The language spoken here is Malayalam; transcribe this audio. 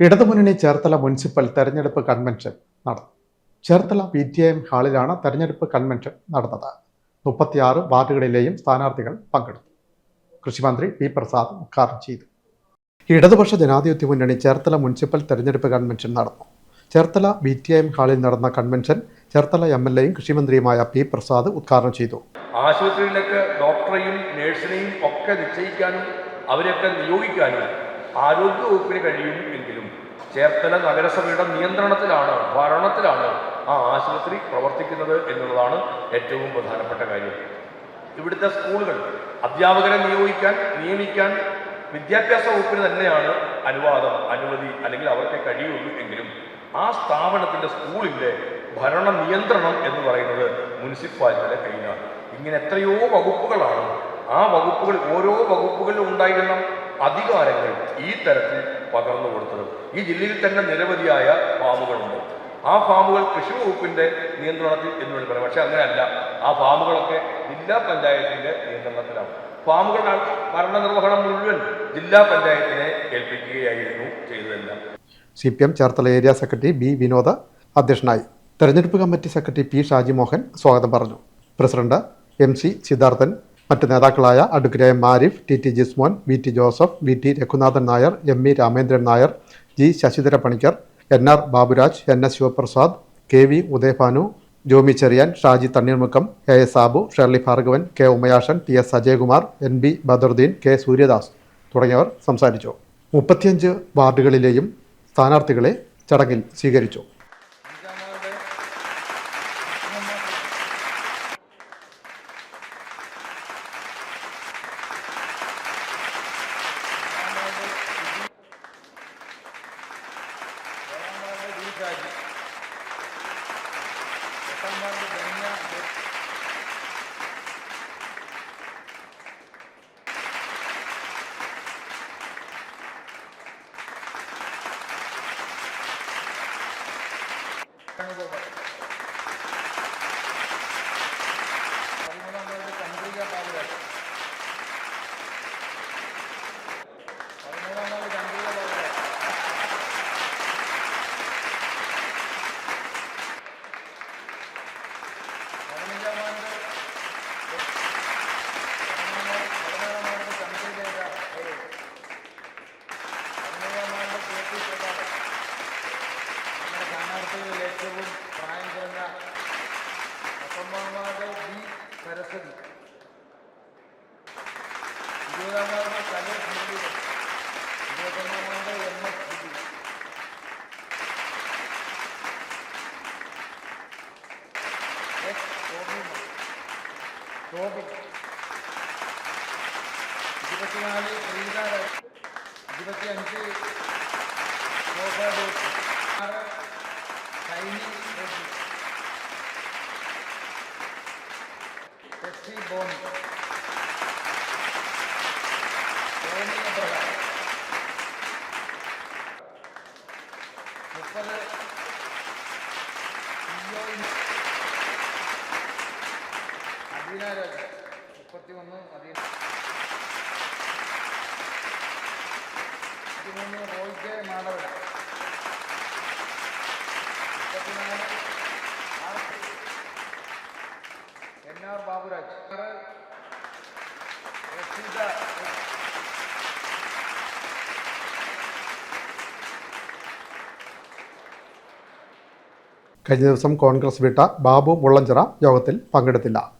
ഇടതുമുന്നണി ചേർത്തല മുനിസിപ്പൽ തെരഞ്ഞെടുപ്പ് കൺവെൻഷൻ നടന്നു. ചേർത്തല പി ടി എം ഹാളിലാണ് തെരഞ്ഞെടുപ്പ് കൺവെൻഷൻ നടന്നത്. മുപ്പത്തിയാറ് വാർഡുകളിലെയും സ്ഥാനാർത്ഥികൾ പങ്കെടുത്തു. കൃഷിമന്ത്രി പി പ്രസാദ് ഉദ്ഘാടനം ചെയ്തു. ഇടതുപക്ഷ ജനാധിപത്യ മുന്നണി ചേർത്തല മുനിസിപ്പൽ തെരഞ്ഞെടുപ്പ് കൺവെൻഷൻ നടന്നു. ചേർത്തല ബി ടി എം ഹാളിൽ നടന്ന കൺവെൻഷൻ ചേർത്തല എം എൽ എയും കൃഷിമന്ത്രിയുമായ പി പ്രസാദ് ഉദ്ഘാടനം ചെയ്തു. ആശുപത്രിയിലൊക്കെ ഡോക്ടറെയും നഴ്സിനെയും ഒക്കെ നിശ്ചയിക്കാനും അവരെയൊക്കെ നിയോഗിക്കാനും ആരോഗ്യ വകുപ്പിന് കഴിയും എങ്കിലും ചേർത്തല നഗരസഭയുടെ നിയന്ത്രണത്തിലാണ് ഭരണത്തിലാണ് ആ ആശുപത്രി പ്രവർത്തിക്കുന്നത് എന്നുള്ളതാണ് ഏറ്റവും പ്രധാനപ്പെട്ട കാര്യം. ഇവിടുത്തെ സ്കൂളുകൾ അധ്യാപകരെ നിയോഗിക്കാൻ നിയമിക്കാൻ വിദ്യാഭ്യാസ വകുപ്പിന് തന്നെയാണ് അനുവാദം അനുമതി അല്ലെങ്കിൽ അവർക്ക് കഴിയുള്ളൂ എങ്കിലും ആ സ്ഥാപനത്തിന്റെ സ്കൂളിന്റെ ഭരണ നിയന്ത്രണം എന്ന് പറയുന്നത് മുനിസിപ്പാലിറ്റിയുടെ കയ്യിലാണ്. ഇങ്ങനെ എത്രയോ വകുപ്പുകളാണ്. ആ വകുപ്പുകൾ ഓരോ വകുപ്പുകളിലും ഉണ്ടായിരുന്ന അധികാരങ്ങൾ ഈ തരത്തിൽ പകർന്നു കൊടുത്തത്. ഈ ജില്ലയിൽ തന്നെ നിരവധിയായ ഫാമുകളുണ്ട്. ആ ഫാമുകൾ കൃഷി വകുപ്പിന്റെ നിയന്ത്രണത്തിൽ എന്ന് പറയാം പക്ഷെ അങ്ങനെയല്ല. ആ ഫാമുകളൊക്കെ ജില്ലാ പഞ്ചായത്തിന്റെ നിയന്ത്രണത്തിലാണ്. ഫാമുകളുടെ ഭരണനിർവഹണം മുഴുവൻ ജില്ലാ പഞ്ചായത്തിനെ ഏൽപ്പിക്കുകയായിരുന്നു ചെയ്തതെല്ലാം. C P M Cherthala area secretary B Vinoda അധ്യക്ഷനായി തെരഞ്ഞെടുപ്പ് committee secretary P Shaji Mohan സ്വാഗതം പറഞ്ഞു. പ്രസിഡന്റ് എം സി സിദ്ധാർത്ഥൻ മറ്റ് നേതാക്കളായ advocate M Arif T T Jismon V T Joseph V T Raghunathan Nair M E Ramendran Nair G Sasidhara Panicker N R Baburaj N S Sivaprasad K V Udayabhanu Jomy Cherian Shaji Thanneermukkom A S Sabu Shirley Bhargavan K Umayashan T S Ajayakumar N B Badaruddin K Suryadas തുടങ്ങിയവർ സംസാരിച്ചു. മുപ്പത്തിയഞ്ച് വാർഡുകളിലെയും സ്ഥാനാർത്ഥികളെ ചടങ്ങിൽ സ്വീകരിച്ചു. 하는 거 같아요. സ്ഥാനാർത്ഥികളിൽ ഏറ്റവും പ്രായം കുറഞ്ഞ പത്തൊമ്പതാം വാർഡ് ബി സരസ്വതി ഇരുപതാം വാർഡ് സലേഷ് മുരളീധരൻ ഇരുപത്തൊന്നാം ward M S B B S Toby Toby ഇരുപത്തിനാല് ശ്രീധ ഇരുപത്തിയഞ്ച് ശോഭ ജോഷി ആറ് അദീന രാജ മുപ്പത്തി ഒന്ന് അദീന മുപ്പത്തിമൂന്ന് റോയ് കെ മാധവൻ. മുപ്പത്തിനാല് എൻ. ആർ. ബാബുരാജ്. കഴിഞ്ഞ ദിവസം കോൺഗ്രസ് വിട്ട ബാബു മുള്ളഞ്ചിറ യോഗത്തിൽ പങ്കെടുത്തില്ല.